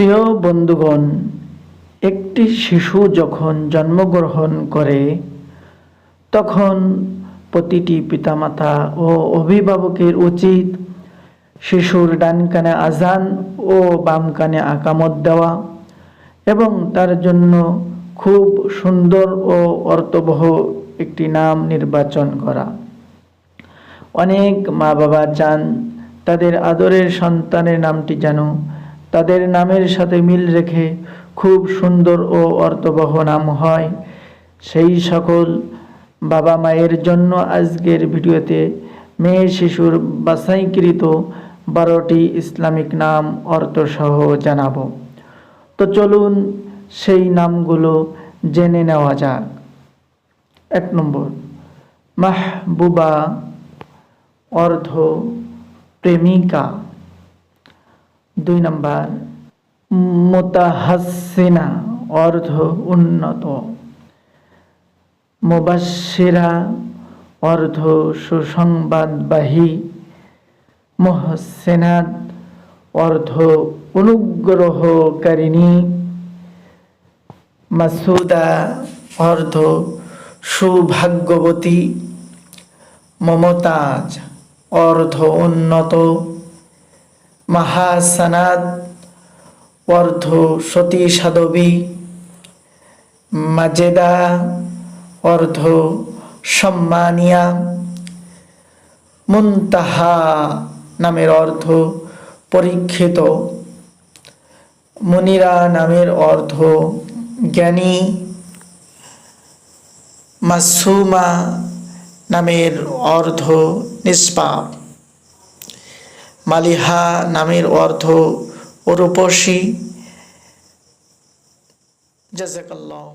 প্রিয় বন্ধুগণ, একটি শিশু যখন জন্মগ্রহণ করে, তখন প্রতিটি পিতামাতা ও অভিভাবকের উচিত শিশুর ডান কানে আজান ও বাম কানে আকামত দেওয়া এবং তার জন্য খুব সুন্দর ও অর্থবহ একটি নাম নির্বাচন করা। অনেক মা বাবা চান তাদের আদরের সন্তানের নামটি যেন তাদের নামের সাথে মিল রেখে খুব সুন্দর ও অর্থবহ নাম হয়। সেই সকল বাবা মায়ের জন্য আজকের ভিডিওতে মেয়ে শিশুর বাছাইকৃত বারোটি ইসলামিক নাম, অর্থসহ জানাব। তো চলুন সেই নামগুলো জেনে নেওয়া যাক। এক নম্বর, মাহবুবা অর্ধ প্রেমিকা। দুই নম্বর, মোতাহাসিনা, অর্ধ উন্নত। মুবাসিরা অর্ধ সুসংবাদবাহী। মোহসেনাদ অর্ধ অনুগ্রহকারিণী। মাসুদা, অর্ধ সৌভাগ্যবতী। মমতাজ, অর্ধ উন্নত। মহাসানাদ, অর্ধ সতী সাধবী মাজেদা, অর্ধ সম্মানিয়া, মুন্তাহা নামের অর্থ পরীক্ষিত, মুনিরা নামের অর্থ জ্ঞানী, মাসুমা নামের অর্থ নিষ্পাপ। মালিহা নামের অর্থ রূপসী জাজাকাল্লাহ